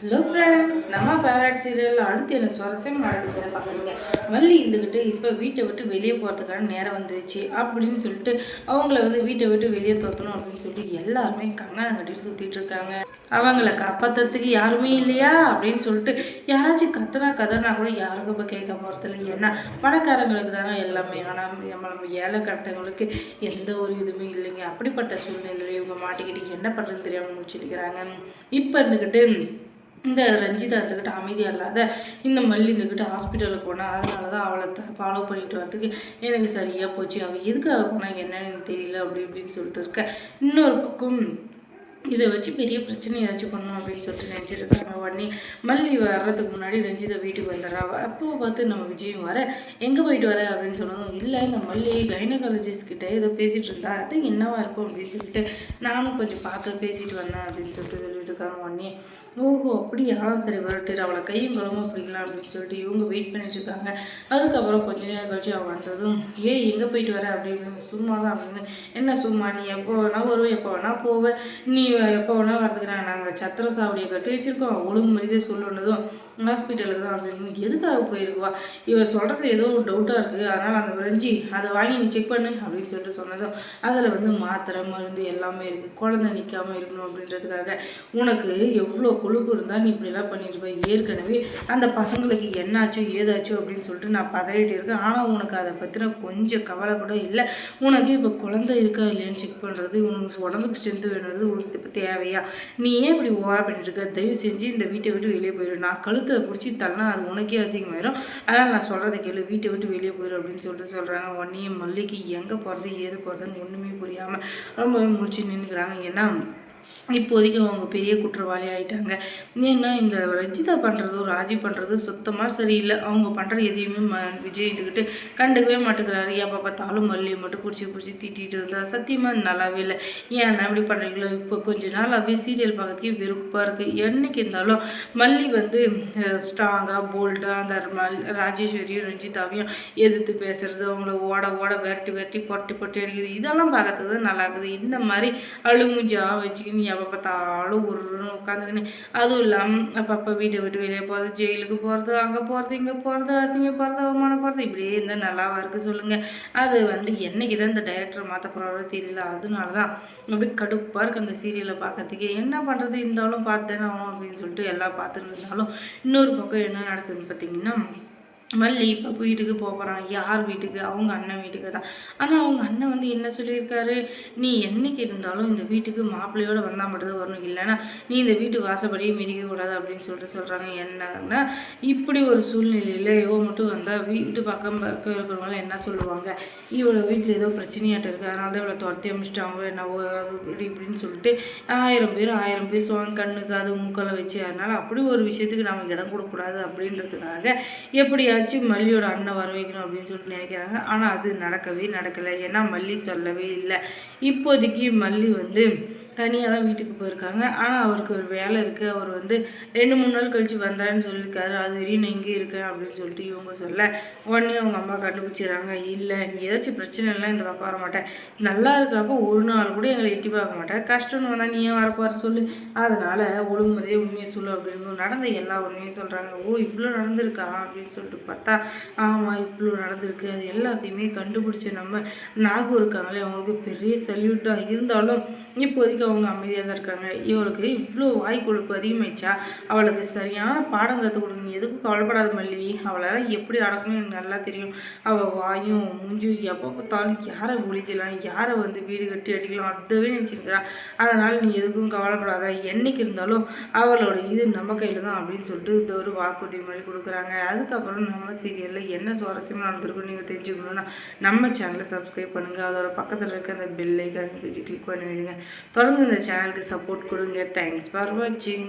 Hello friends நம்ம favourite சீரியலில் அடுத்து என்ன சுவாரஸ்யம் நடக்குதுன்னு பார்க்குறீங்க. மல்லி இருந்துக்கிட்டு இப்போ வீட்டை விட்டு வெளியே போகிறதுக்கான நேரம் வந்துருச்சு அப்படின்னு சொல்லிட்டு அவங்கள வந்து வீட்டை விட்டு வெளியே தோற்றணும் அப்படின்னு சொல்லிட்டு எல்லாருமே கங்கணம் கட்டிட்டு சுற்றிட்டு இருக்காங்க. அவங்கள காப்பாற்றுறதுக்கு யாருமே இல்லையா அப்படின்னு சொல்லிட்டு யாராச்சும் கத்துனா கதனா கூட யாருக்கும் இப்போ கேட்க போகிறதில்ல ஏன்னா பணக்காரங்களுக்கு தாங்க எல்லாமே. ஆனால் நம்ம நம்ம ஏழை கட்டங்களுக்கு எந்த ஒரு இதுவுமே இல்லைங்க. அப்படிப்பட்ட சூழ்நிலையில் இவங்க மாட்டிக்கிட்டு என்ன பண்ணுறதுன்னு தெரியாமல் முடிச்சிருக்கிறாங்க இப்போ இருந்துக்கிட்டு இந்த ரஞ்சிதா இருந்துக்கிட்ட அமைதியாக இல்லாத இந்த மல்லி இருந்துக்கிட்டு ஹாஸ்பிட்டலுக்கு போனால் அதனால தான் அவளை ஃபாலோ பண்ணிட்டு வரதுக்கு எனக்கு சரியாக போச்சு. அவள் எதுக்காக போனால் என்னன்னு எனக்கு தெரியல அப்படி இப்படின்னு சொல்லிட்டு இருக்கேன் இன்னொரு பக்கம் இதை வச்சு பெரிய பிரச்சனை ஏதாச்சும் பண்ணணும் அப்படின்னு சொல்லிட்டு நினச்சிட்டு இருக்காங்க உடனே மல்லி வர்றதுக்கு முன்னாடி ரஞ்சிதா வீட்டுக்கு வந்துடுறா. அப்போ பார்த்து நம்ம விஜயும் வர எங்கே போயிட்டு வர? அப்படின்னு சொன்னதும் இல்லை இந்த மல்லி கைனகாலஜிஸ்ட் கிட்டே ஏதோ பேசிகிட்டு இருந்தா அது என்னவா இருக்கும்? அப்படின்னு சொல்லிட்டு நானும் கொஞ்சம் பார்த்து பேசிட்டு வந்தேன் அப்படின்னு சொல்லிட்டு சொல்லிட்டு இருக்காங்க உடனே. ஓஹோ அப்படியா? சரி வரட்டு அவளை கையும் குளமும் பிடிக்கலாம் அப்படின்னு சொல்லிட்டு இவங்க வெயிட் பண்ணிட்டு இருக்காங்க. அதுக்கப்புறம் கொஞ்ச நேரம் கழிச்சு அவள் வந்ததும் ஏ எங்கே போயிட்டு வர? அப்படின்னு சும்மா தான் அப்படின்னு என்ன சும்மா நீ எப்போ வேணா வருவேன் எப்போ வேணா போவ நீ எப்போ வேணால் வரதுக்குறாங்க நாங்கள் சத்திர சாவடியை கட்டி வச்சுருக்கோம். ஒழுங்கு மனிதே சொல்லணுதும் ஹாஸ்பிட்டலுக்கு தான் அப்படின்னு எதுக்காக போயிருக்குவா? இவ சொல்கிறது ஏதோ ஒரு டவுட்டாக இருக்குது அதனால் அந்த விரைஞ்சி அதை வாங்கி நீ செக் பண்ணு அப்படின்னு சொல்லிட்டு சொன்னதும் அதில் வந்து மாத்திரை மருந்து எல்லாமே இருக்குது குழந்தை நிற்காமல் இருக்கணும் அப்படின்றதுக்காக உனக்கு எவ்வளோ கொழுப்பு இருந்தால் நீ இப்படிலாம் பண்ணிட்டு போய்? ஏற்கனவே அந்த பசங்களுக்கு என்னாச்சோ ஏதாச்சோ அப்படின்னு சொல்லிட்டு நான் பதறிட்டு இருக்கேன். ஆனால் உனக்கு அதை பற்றின கொஞ்சம் கவலை கூட இல்லை. உனக்கு இப்போ குழந்தை இருக்கா இல்லையான்னு செக் பண்ணுறது உனக்கு உடம்புக்கு ஸ்ட்ரென்த்து வேணுறது உனக்கு உனக்கு தேவையா? நீ ஏன் இப்படி ஓவரா பண்ணிட்டு இருக்க தயவு செஞ்சு இந்த வீட்டை விட்டு வெளியே போயிடு நான் கழுத்தை பிடிச்சி தள்ளனா அது உனக்கே அசிங்கமாயிரும். அதனால் நான் சொல்கிறத கேளு. வீட்டை விட்டு வெளியே போயிடும் அப்படின்னு சொல்லிட்டு சொல்கிறாங்க உடனே மல்லிக்கு எங்கே போகிறது ஏது போகிறதுன்னு ஒன்றுமே புரியாமல் ரொம்பவே முடிச்சு நின்றுக்கிறாங்க ஏன்னா இப்போதைக்கு அவங்க பெரிய குற்றவாளி ஆகிட்டாங்க ஏன்னா இந்த ரஞ்சிதா பண்ணுறதும் ராஜி பண்ணுறதும் சுத்தமாக சரியில்லை. அவங்க பண்ணுற எதையுமே ம விஜய் இதுக்கிட்டு கண்டுக்கவே மாட்டேங்கிறாரு. எப்போ பார்த்தாலும் மல்லியை மட்டும் பிடிச்சி பிடிச்சி திட்டிகிட்டு இருந்தால் சத்தியமாக நல்லாவே இல்லை. ஏன் அப்படி பண்ணுறீங்களோ இப்போ கொஞ்ச நாள் அப்படியே சீரியல் பார்க்கறதுக்கே வெறுப்பாக இருக்குது என்றைக்கு இருந்தாலும் மல்லி வந்து ஸ்ட்ராங்காக போல்டாக அந்த மல் ராஜேஸ்வரியும் ரஞ்சிதாவையும் எதிர்த்து பேசுறது அவங்கள ஓட ஓட விரட்டி விரட்டி பொட்டி பொட்டி அடிக்கிறது இதெல்லாம் பார்க்கறதுக்கு தான் நல்லா இருக்குது. இந்த மாதிரி அழுமுஞ்சாக வச்சு வச்சுக்கின்னு எப்போ பார்த்தாலும் ஒரு உட்காந்துக்கின்னு. அதுவும் இல்லாமல் அப்பப்போ வீட்டை விட்டு வெளியே போகிறது ஜெயிலுக்கு போகிறது அங்கே போகிறது இங்கே போகிறது அசிங்க போகிறது அவமானம் போகிறது இப்படியே இருந்தால் நல்லாவா இருக்குது சொல்லுங்கள் அது வந்து என்னைக்கு தான் இந்த டைரக்டர் மாற்ற போகிறாரோ தெரியல. அதனால தான் அப்படி கடுப்பாக இருக்குது அந்த சீரியலை பார்க்கறதுக்கு. என்ன பண்ணுறது இருந்தாலும் பார்த்தேன் ஆகணும் அப்படின்னு சொல்லிட்டு எல்லாம் பார்த்துட்டு இருந்தாலும் இன்னொரு பக்கம் என்ன நடக்குதுன்னு பார்த்தீங்கன்னா மல்லி இப்போ வீட்டுக்கு போகிறான் யார் வீட்டுக்கு? அவங்க அண்ணன் வீட்டுக்கு தான். ஆனால் அவங்க அண்ணன் வந்து என்ன சொல்லியிருக்காரு? நீ என்னைக்கு இருந்தாலும் இந்த வீட்டுக்கு மாப்பிள்ளையோட வந்தால் மட்டும்தான் வரணும். இல்லைன்னா நீ இந்த வீட்டு வாசப்படியே மிதிக்கக்கூடாது அப்படின்னு சொல்லிட்டு சொல்கிறாங்க என்னன்னா இப்படி ஒரு சூழ்நிலையில் இவ மட்டும் வந்தால் வீட்டு பக்கம் பக்கம் இருக்கிறவங்களாம் என்ன சொல்லுவாங்க? இவளை வீட்டில் ஏதோ பிரச்சனையாட்டம் இருக்குது அதனால தான் இவளை துரத்தி அமைச்சிட்டாங்க என்னவோ இப்படி இப்படின்னு சொல்லிட்டு ஆயிரம் பேர் ஆயிரம் பேர் சுவாங்க கண்ணுக்கு அது மூக்கலை வச்சு அதனால் அப்படி ஒரு விஷயத்துக்கு நம்ம இடம் கொடுக்கக்கூடாது அப்படின்றதுக்காக எப்படியா எப்படியாச்சும் மல்லியோட அண்ணன் வர வைக்கணும் அப்படின்னு சொல்லிட்டு நினைக்கிறாங்க. ஆனால் அது நடக்கவே நடக்கலை. ஏன்னா மல்லி சொல்லவே இல்லை. இப்போதைக்கு மல்லி வந்து தனியாக தான் வீட்டுக்கு போயிருக்காங்க. ஆனால் அவருக்கு ஒரு வேலை இருக்குது அவர் வந்து ரெண்டு மூணு நாள் கழித்து வந்தாருன்னு சொல்லியிருக்காரு. அது வரையும் நான் இங்கே இருக்கேன் அப்படின்னு சொல்லிட்டு இவங்க சொல்ல உடனே அவங்க அம்மா கண்டுபிடிச்சிடுறாங்க. இல்லை நீ ஏதாச்சும் பிரச்சனை இல்லை இந்த பக்கம் வர மாட்டேன். நல்லா இருக்கிறப்ப ஒரு நாள் கூட எங்களை எட்டி பார்க்க மாட்டேன். கஷ்டம்னு வந்தால் நீ ஏன் வரப்போற? சொல்லு. அதனால் ஒழுங்குமுறையே உண்மையை சொல்லு அப்படின்னு நடந்த எல்லா உண்மையும் சொல்கிறாங்க ஓ இவ்வளோ நடந்திருக்கா? அப்படின்னு சொல்லிட்டு பார்த்தா ஆமாம் இவ்வளோ நடந்திருக்கு. அது எல்லாத்தையுமே கண்டுபிடிச்ச நம்ம நாகூர் இருக்காங்களே அவங்களுக்கு பெரிய சல்யூட் தான் இருந்தாலும் இப்போதைக்கு அவங்க அமைதியாக தான் இருக்காங்க. இவளுக்கு இவ்வளோ வாய் கொழுப்பு அதிகமாயிடுச்சா? அவளுக்கு சரியான பாடம் கற்றுக் கொடுங்க. எதுக்கும் கவலைப்படாத மல்லி. அவளால் எப்படி அடக்கணும்னு எனக்கு நல்லா தெரியும். அவள் வாயும் மூஞ்சும் எப்போ பார்த்தாலும் யாரை ஒழிக்கலாம் யாரை வந்து வீடு கட்டி அடிக்கலாம் அதுவே நினச்சிருக்கிறா. அதனால் நீ எதுக்கும் கவலைப்படாத. என்னைக்கு இருந்தாலும் அவளோட இது நம்ம கையில் தான் அப்படின்னு சொல்லிட்டு இந்த ஒரு வாக்குறுதி மாதிரி கொடுக்குறாங்க. அதுக்கப்புறம் நம்ம சீரியலில் என்ன சுவாரஸ்யமாக நடந்திருக்குன்னு நீங்கள் தெரிஞ்சுக்கணுன்னா நம்ம சேனலை சப்ஸ்கிரைப் பண்ணுங்கள் அதோட பக்கத்தில் இருக்க அந்த பெல் ஐக்கான் கிளிக் பண்ணி விடுங்க தொடர்ந்து இந்த சேனலுக்கு சப்போர்ட் கொடுங்க. தேங்க்ஸ் ஃபார் வாட்சிங்